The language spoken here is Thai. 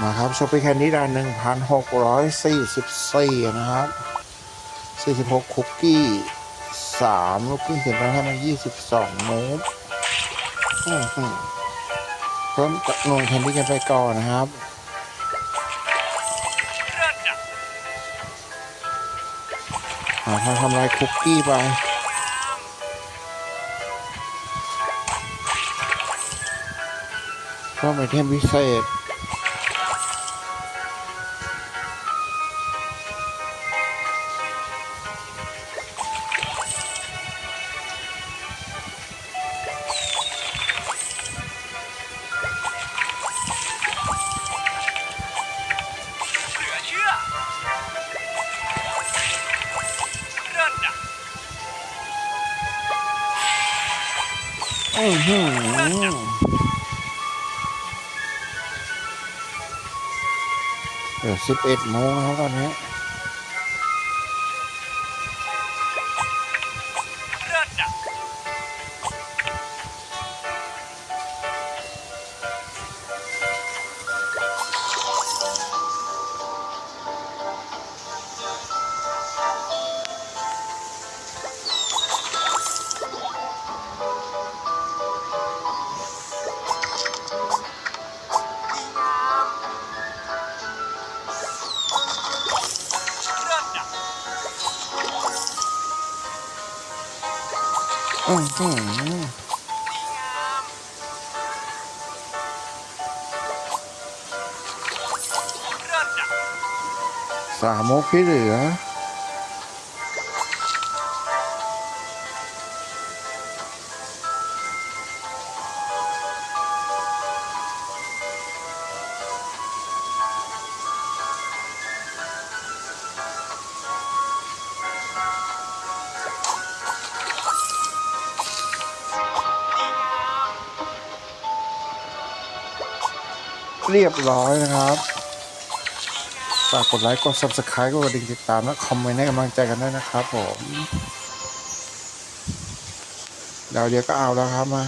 มาครับช็อปปี้แคนดี้ดานหนึ่งพันหกร้อยสี่สิบสี่นะครับสี่สิบหกคุกกี้สามลูกกิ้งเสียงดังให้มายี่สิบสองเมตรอื้อหือเพิ่มจำนวนแคนดี้กันไปก่อนนะครับหาทางทำลายคุกกี้ไปเพิ่มไอเทมพิเศษ อื้อหือเดี๋ยวสิบเอ็ดโมงแล้วตอนนี้ อื้อหือดีงามเลิศอะสามโมกที่เหลือ เรียบร้อยนะครับฝากกดไลค์กด subscribe กดกระดิ่งติดตาม และคอมเมนต์ให้กำลังใจกันด้วยนะครับผม เดี๋ยวเดี๋ยวก็เอาแล้วครับมา